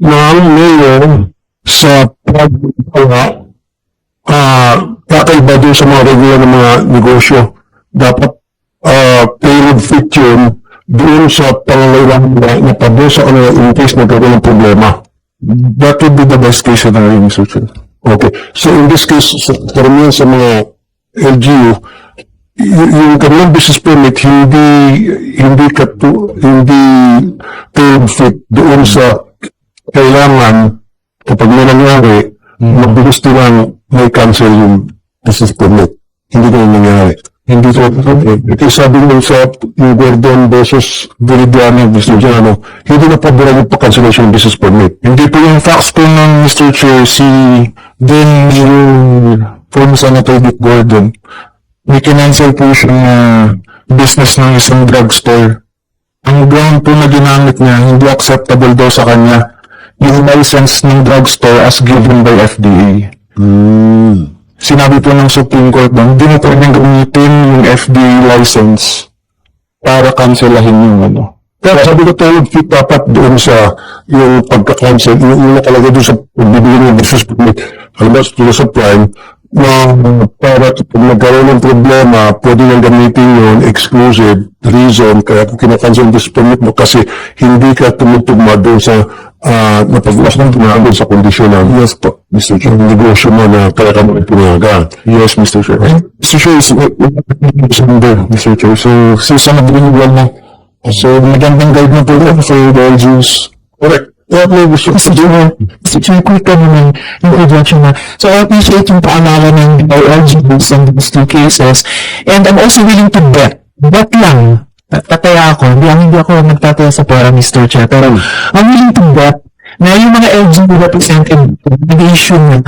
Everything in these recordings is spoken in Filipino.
ng mayor sa paggawa ah kakaiba din sa mga regular na mga negosyo. Dapat ah tailored fit yun doon sa pangangailangan nila na pabusa o na in case nagkaroon ng problema. That would be the best case scenario, Mr. Chair. Okay. So in this case, sa karamihan sa mga LGU, yung kanilang business permit hindi hindi katu hindi tailored fit doon sa kailangan kapag may nangyari, mabilis nilang may cancel yung business permit. Hindi na nangyari. Hindi so, ito sabi mo sa yung Gordon versus Viridiano, Mr. Giano, hindi na paboran yung pa-cancellation ng business permit. Hindi po yung facts po ng Mr. Chair, si then yung former Senator Dick Gordon, may kinancel po siyang business ng isang drugstore. Ang ground po na ginamit niya, hindi acceptable daw sa kanya yung license ng drugstore as given by FDA. Sinabi po ng Supreme Court na hindi na pwedeng gamitin yung FDA license para cancelahin yung ano. Pero sabi ko tayo dapat doon sa yung pagka-cancel, yung, yung nakalagay doon sa pagbibigay ng business permit, halimbawa sa sa prime, na para kung nagkaroon ng problema, pwede nang gamitin yun, exclusive reason, kaya kung kinakancel yung business permit mo kasi hindi ka tumutugma doon sa uh, napag-ulas ng doon sa kondisyon ng yes po, Mr. Chair, yung negosyo mo na kaya ka mo pinayagan. Yes, Mr. Chair. Mr. Chair, is December, Mr. Chair. So, season of renewal na. So, magandang guide na po rin for the LGUs. Correct. Kaya may gusto Mr. Chair, Mr. Chair, quick ka naman yung introduction na. So, I appreciate yung paalala ng LG based on these two cases. And I'm also willing to bet. Bet lang. Tataya ako. Hindi, hindi ako nagtataya sa pera, Mr. Chair. Pero, I'm willing to bet na yung mga LG represented nag-issue ng,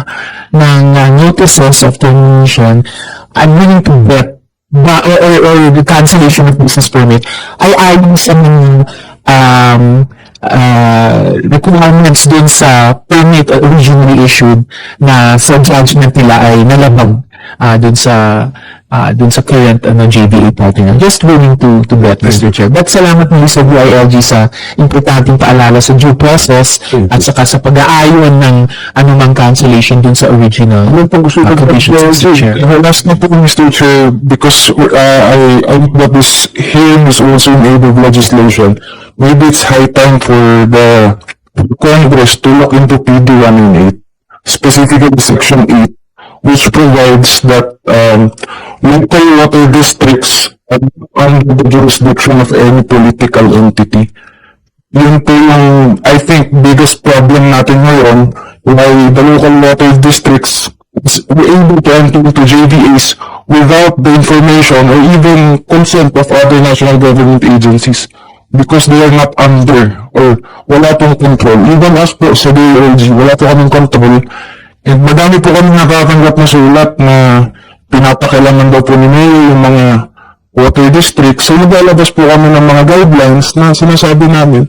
ng uh, notices of termination, I'm willing to bet ba, or, or, or the cancellation of business permit ay ayon sa mga um, uh, requirements dun sa permit originally issued na sa judgment nila ay nalabag uh, dun sa uh, dun sa current ano, JBA partner. Just willing to to bet, Mr. Chair. But salamat muli sa BILG sa importanteng paalala sa due process at saka sa pag-aayon ng anumang cancellation dun sa original Ano pang gusto uh, ko conditions, Mr. Chair. Uh, last na po, Mr. Chair, because uh, I, I think that this hearing is also in aid of legislation. Maybe it's high time for the Congress to look into PD 198, specifically Section 8, which provides that um, local water districts are under the jurisdiction of any political entity. Yun po yung, I think, biggest problem natin ngayon, why the local water districts is were able to enter into JVAs without the information or even consent of other national government agencies because they are not under or wala pong control. Even us po sa DOLG, wala po kaming control. And madami po kami nakatanggap na sulat na pinapakailangan daw po ni Mayor yung mga water district. So, naglalabas po kami ng mga guidelines na sinasabi namin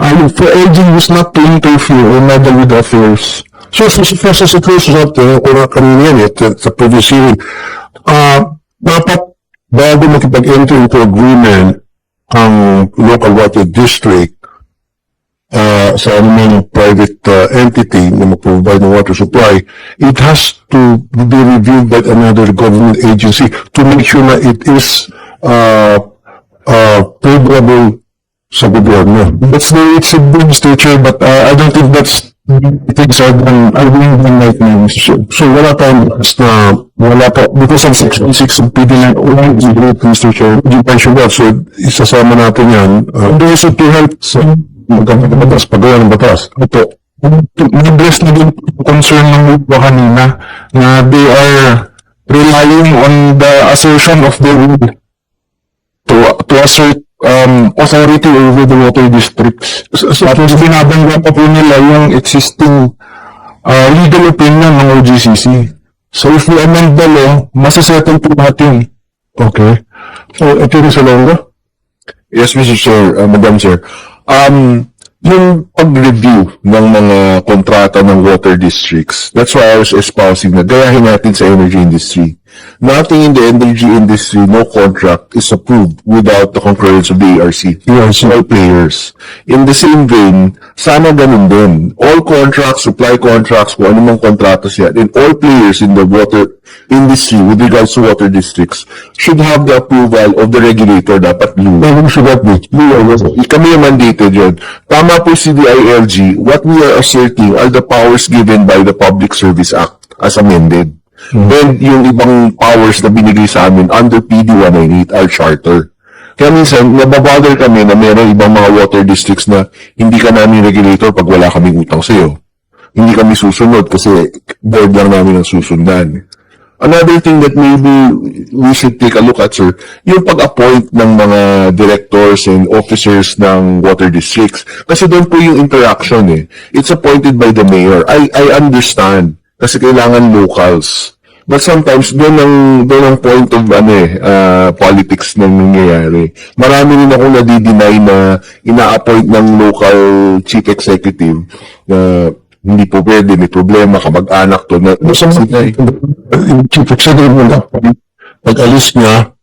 uh, for LGUs not to interfere or meddle with affairs. So, sa sa sa situation natin, kung kanina yan, eh, sa- sa previous hearing, ah, dapat bago makipag-enter into agreement ang local water district ah, sa anumang private ah, entity na mag-provide ng water supply, it has to be reviewed by another government agency to make sure na it is uh, uh, favorable sa gobyerno. That's the way it should be, Mr. Chair, but uh, I don't think that's things are done, are being done right now, Mr. So wala tayong na Wala po, because of Section 6 of PD 901, Mr. Chair. you mentioned that, so isasama natin yan. Uh, And also to help sa ng batas, paggawa ng batas. Ito, na-address na din concern ng iba kanina na they are relying on the assertion of their will to, to assert um, authority over the water districts. Tapos binabanggap pa po nila yung existing uh, legal opinion ng OGCC. So if we amend the law, masisettle po natin. Okay. So, ito rin sa Longa? Yes, Mr. Chair, uh, Madam Chair. Um, yung pag-review ng mga kontrata ng water districts, that's why I was espousing na gayahin natin sa energy industry. Nothing in the energy industry, no contract is approved without the concurrence of the ARC. ARC. All players. In the same vein, sana ganun din. All contracts, supply contracts, kung anumang kontrata siya, and all players in the water industry with regards to water districts should have the approval of the regulator dapat blue. Who should that be? Kami yung mandated yun. Tama po si DILG, what we are asserting are the powers given by the Public Service Act as amended. And yung ibang powers na binigay sa amin under PD 198, our charter. Kaya minsan, nababother kami na mayroong ibang mga water districts na hindi ka namin regulator pag wala kaming utang sa'yo. Hindi kami susunod kasi board lang namin ang susundan. Another thing that maybe we should take a look at, sir, yung pag-appoint ng mga directors and officers ng water districts. Kasi doon po yung interaction eh. It's appointed by the mayor. I, I understand. Kasi kailangan locals. But sometimes, doon ang, doon ang point of, ano eh, ah, politics na nangyayari. Marami rin ako nadi-deny na ina-appoint ng local chief executive na hindi po pwede, may problema, kamag-anak to. Na, Sa yung chief executive mo na, pag alis niya,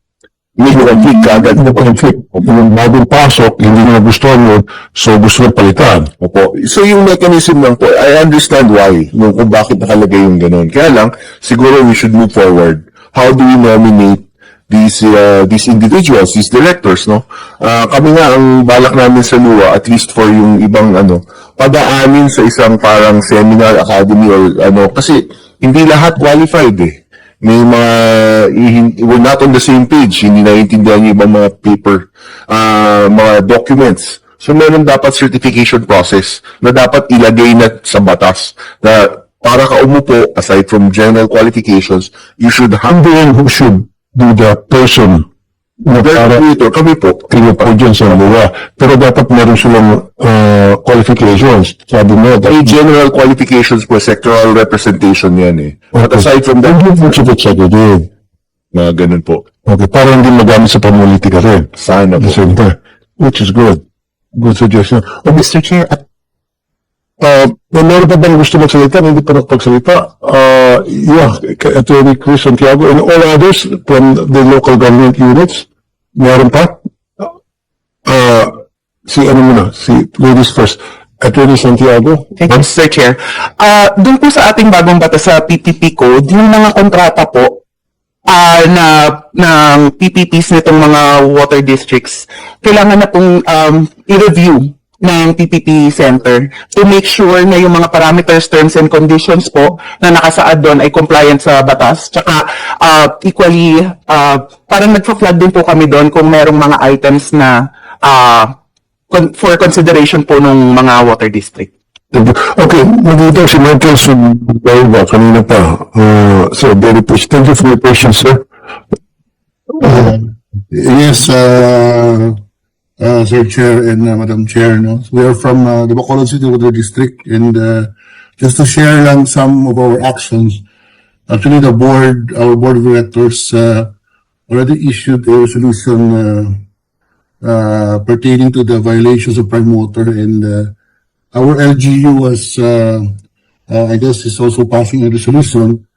may conflict ka agad. may conflict. Yung bagong pasok, hindi niya gustuhan yun, so gusto niya palitan. Opo. So yung mechanism lang po, I understand why, no, kung bakit nakalagay yung ganun. Kaya lang, siguro we should move forward. How do we nominate these uh, these individuals, these directors, no? Ah, kami nga ang balak namin sa LUA, at least for yung ibang ano, padaanin sa isang parang seminar academy or ano, kasi hindi lahat qualified eh. May mga, we're not on the same page, hindi naiintindihan yung ibang mga paper, ah, mga documents. So, meron dapat certification process na dapat ilagay na sa batas na para ka umupo, aside from general qualifications, you should have who should be the person regulator. Kami po. kayo po dyan sa luwa. Pero dapat meron silang uh, qualifications. Sabi mo, May general qualifications po, sectoral representation yan eh. But aside from that, Hindi po chief executive. mga ganun po. Okay, para hindi magamit sa pamulitika rin. Sana po. time, which is good. Good suggestion. Oh, Mr. Chair, at Uh, meron pa bang gusto magsalita? Hindi pa nakapagsalita. Uh, yeah, Attorney Chris Santiago and all others from the local government units. Meron pa? Uh, si ano muna, si ladies first. Attorney Santiago. Thank you, Mr. Chair. Ah, doon po sa ating bagong batas sa PPP code, yung mga kontrata po ah na ng PPPs nitong mga water districts, kailangan na pong um, i-review ng PPP Center to make sure na yung mga parameters, terms, and conditions po na nakasaad doon ay compliant sa batas. Tsaka ah, equally, ah, parang nagpa-flag din po kami doon kung merong mga items na ah, con- for consideration po ng mga water district. Okay, nandito si Michael Subayba kanina pa. Uh, so, very pleased. Thank you for your patience, sir. Yes, uh, uh, Sir Chair and uh, Madam Chair, no? we are from uh, the Bacolod City Water District and uh, just to share lang some of our actions. Actually, the board, our board of directors uh, already issued a resolution uh, uh, pertaining to the violations of prime water and uh, our LGU was, uh, uh, I guess, is also passing a resolution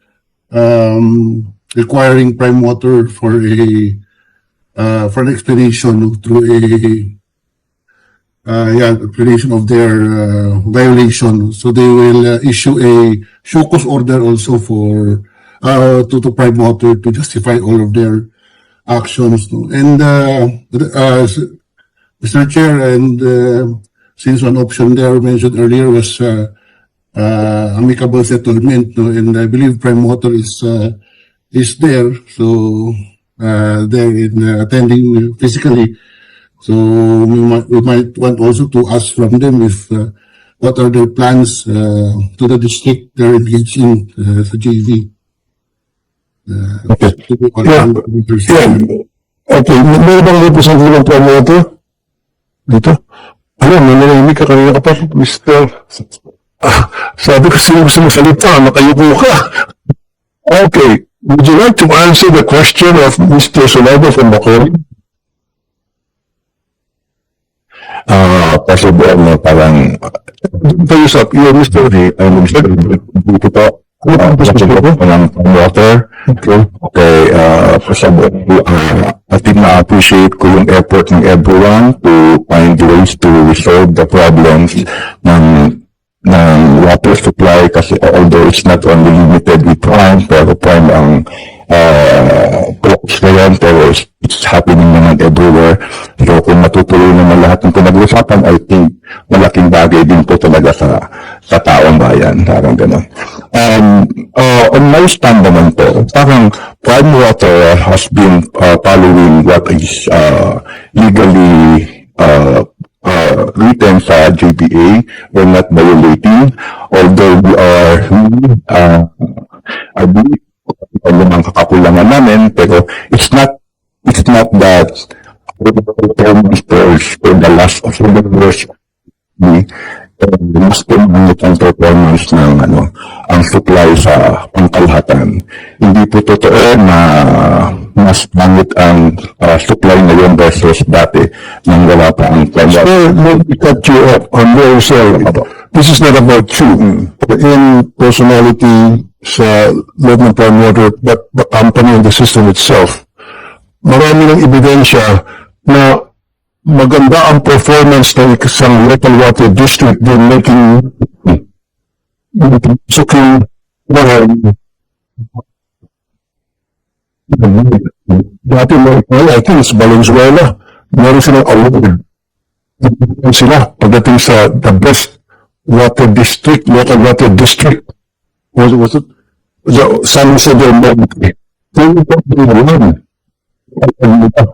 um, requiring prime water for a uh, for an explanation through a uh, yeah, explanation of their uh, violation. So they will uh, issue a show cause order also for uh, to, to Prime Water to justify all of their actions. And uh, uh, Mr. Chair, and uh, since one option there mentioned earlier was uh, uh, amicable settlement, and I believe Prime Water is uh, is there, so uh, there in uh, attending physically. So we might, we might want also to ask from them if uh, what are their plans uh, to the district they're engaged in uh, sa JV. Uh, Okay. Yeah. Yeah. Okay, meron bang representative ng promoter? Dito? Ano, nananahimik ka kanina ka pa, Mr. Ah, sabi ko sino gusto magsalita, nakayuko ka. Okay, would you like to answer the question of Mr. Solado from Bacoor? Ah, possible na parang Pag-usap, you're Mr. ano Mr. Dito po uh, budget po ng water. Okay, okay uh, pasabot po, uh, I think na-appreciate ko yung effort ng everyone to find ways to resolve the problems ng ng water supply kasi although it's not only limited with Prime, pero Prime ang uh, focus ngayon, pero it's, happening naman everywhere. So kung matutuloy naman lahat ng pinag-usapan, I think malaking bagay din po talaga sa sa taong bayan. Parang gano'n. Um, uh, on my stand naman po, parang Prime Water has been uh, following what is uh, legally uh, uh, written sa JPA. We're not violating, although we are, uh, believe, ano ang kakakulangan namin, pero it's not, it's not that performance for the last of the years, mas pumanit ang performance ng ano, ang supply sa pangkalahatan. Hindi po totoo na mas pangit ang uh, supply ngayon versus dati nang wala pa ang Sir, let me cut you off. I'm very sorry. This is not about you. In personality sa loob ng Prime Water, but the company and the system itself. Marami ng ebidensya na maganda ang performance ng isang local water district din making suking Dati well, I think it's Valenzuela. Meron silang award sila pagdating sa the best water district, local water district. Was, was it? The San Jose del Monte. Hindi ko pinagalan. Alam mo ba?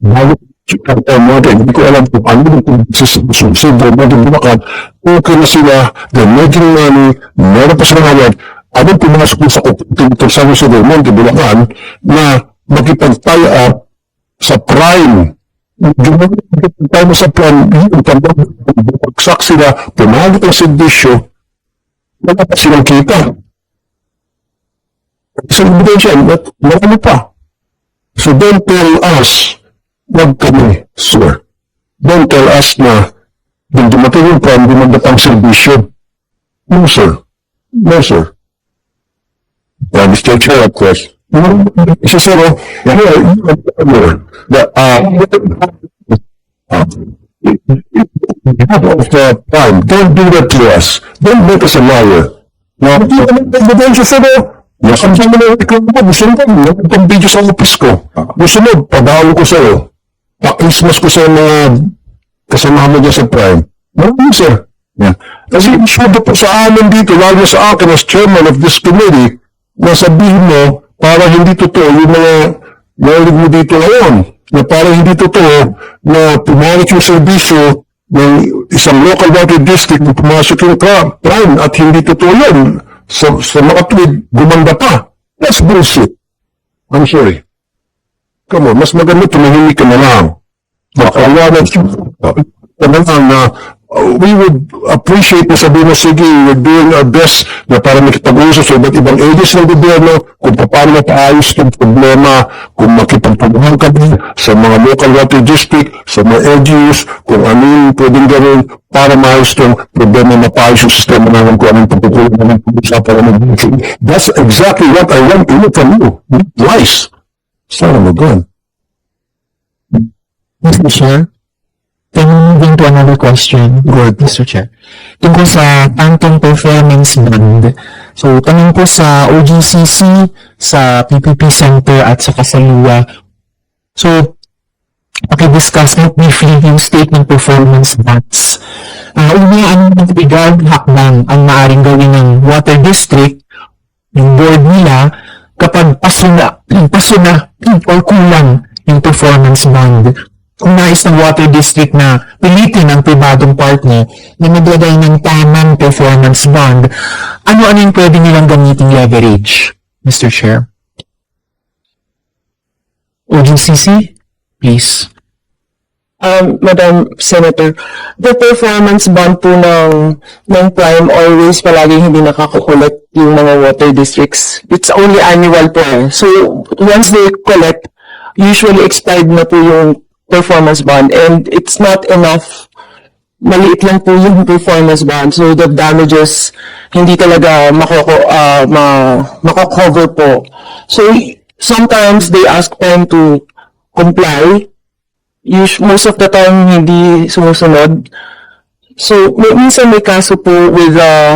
Bago Del Monte, hindi ko alam kung ano yung sa San Del Monte, Bulacan. Okay na sila, they're making money, meron pa silang award. Ano pumasok mo sa kumputong San Jose del Monte, Bulacan, na makipag-tie up sa prime tayo mo sa plan, yung pagsak sila, pumalit ang servisyo, wala pa silang kita. Sa ebidensya, marami pa. So don't tell us, wag kami, sir. Don't tell us na, kung dumating yung plan, dumadatang servisyo. No, sir. No, sir. Uh, Mr. Chair, of course, yeah, the, uh, of the farm, don't do that to us. Don't make us a liar. No, ebidensya sa do. Yes, ang sabi na ikaw mo, gusto mo, nagpang video sa office ko. Gusto mo, padalo ko sa'yo. Pa-Christmas ko sa mga kasamahan mo dyan sa Prime. Marami, sir. yeah. Kasi sure po sa amin dito, lalo sa akin as chairman of this committee, na sabihin mo, para hindi totoo yung mga narinig mo dito ngayon, na para hindi totoo na pumalit yung servisyo ng isang local water district na pumasok yung prime at hindi totoo yun. Sa, sa mga tweet, gumanda pa. That's bullshit. I'm sorry. Come on, mas maganda tumahimik ka na lang. Makaliwanag ka na lang na we would appreciate na sabihin mo, sige, we're doing our best na para makipag-usap sa iba't ibang agencies ng gobyerno kung paano mapaayos itong problema, kung makipagtulungan kami sa mga local water district, sa mga LGUs, kung ano yung pwedeng gawin para maayos itong problema, mapaayos yung sistema namin kung anong pagkukulang namin pag-usapan namin. That's exactly what I want to hear from you. Lies. Sana mo gan. Mr. Chair, can we move into another question? Ahead, Mr. Chair. Tungkol sa Phantom Performance Bond. So, tanong po sa OGCC, sa PPP Center at sa Kasalua. So, pakidiscuss mo briefly yung state ng performance bonds. Uh, una, ano ng regard hakbang ang maaring gawin ng water district, yung board nila, kapag paso na, paso na, or kulang yung performance bond nais ng water district na pilitin ang pribadong partner na maglagay ng tamang performance bond, ano-ano yung pwede nilang gamiting leverage, Mr. Chair? OGCC, please. um, Madam Senator, the performance bond po ng, ng Prime always palaging hindi nakakakulit yung mga water districts. It's only annual po. So, once they collect, usually expired na po yung performance bond and it's not enough maliit lang po yung performance bond. So the damages hindi talaga makoko uh, ma mako-cover po. So sometimes they ask them to comply. Most of the time hindi sumusunod. So, may, minsan may kaso po with uh,